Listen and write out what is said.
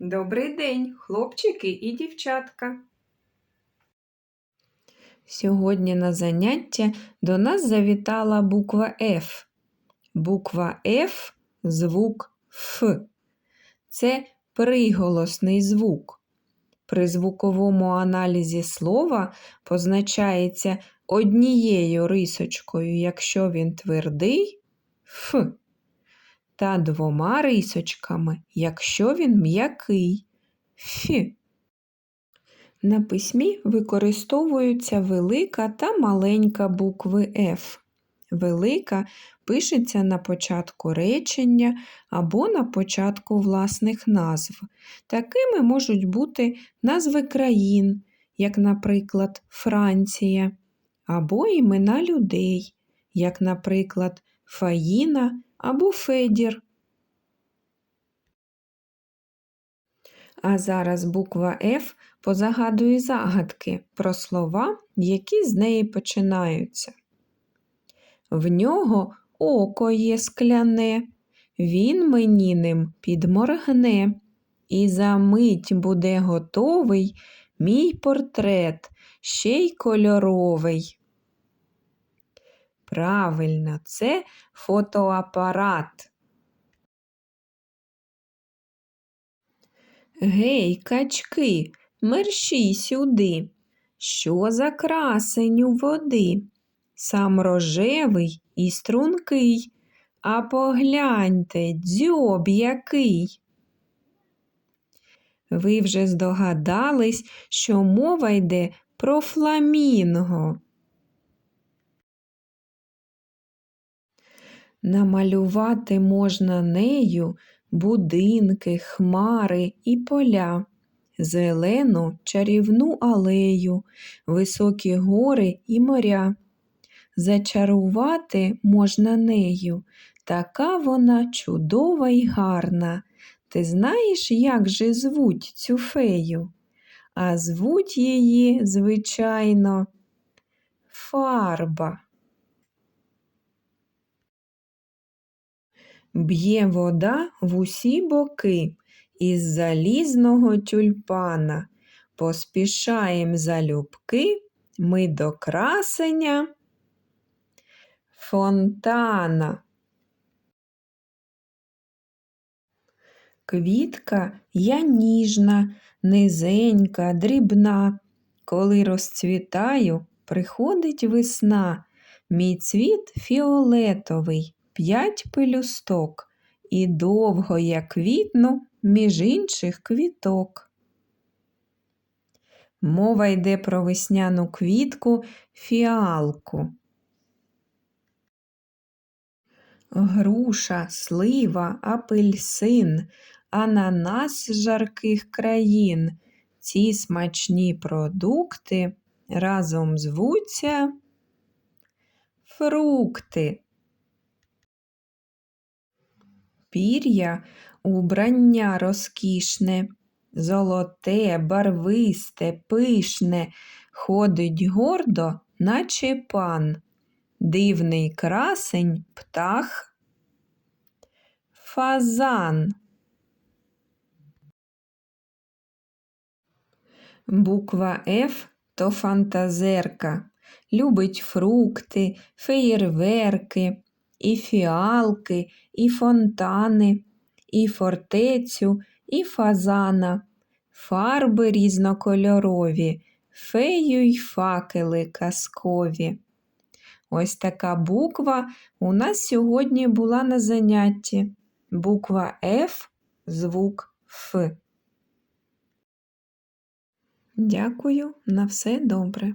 Добрий день, хлопчики і дівчатка. Сьогодні на заняття до нас завітала буква Ф. Буква Ф звук Ф. Це приголосний звук. При звуковому аналізі слова позначається однією рисочкою, якщо він твердий Ф та двома рисочками, якщо він м'який Фі. На письмі використовуються велика та маленька букви F. Велика пишеться на початку речення або на початку власних назв. Такими можуть бути назви країн, як, наприклад, Франція, або імена людей, як, наприклад, Фаїна або Федір. А зараз буква F позагадує загадки про слова, які з неї починаються. В нього око є скляне, він мені ним підморгне, і за мить буде готовий мій портрет, ще й кольоровий. Правильно, це фотоапарат. Гей, качки, мерщій сюди. Що за красень у води? Сам рожевий і стрункий, а погляньте, дзьоб який. Ви вже здогадались, що мова йде про фламінго. Намалювати можна нею будинки, хмари і поля, зелену чарівну алею, високі гори і моря. Зачарувати можна нею, така вона чудова й гарна. Ти знаєш, як же звуть цю фею? А звуть її, звичайно, фарба. Б'є вода в усі боки із залізного тюльпана. Поспішаєм залюбки ми до красення фонтана. Квітка я ніжна, низенька, дрібна. Коли розцвітаю, приходить весна. Мій цвіт фіолетовий, п'ять пелюсток, і довго я квітну між інших квіток. Мова йде про весняну квітку фіалку. Груша, слива, апельсин, ананас з жарких країн. Ці смачні продукти разом звуться фрукти. Пір'я убрання розкішне, золоте, барвисте, пишне, ходить гордо, наче пан, дивний красень птах, фазан. Буква Ф то фантазерка, любить фрукти, феєрверки, і фіалки, і фонтани, і фортецю, і фазана, фарби різнокольорові, фею й факели казкові. Ось така буква у нас сьогодні була на занятті. Буква Ф, звук Ф. Дякую на все добре.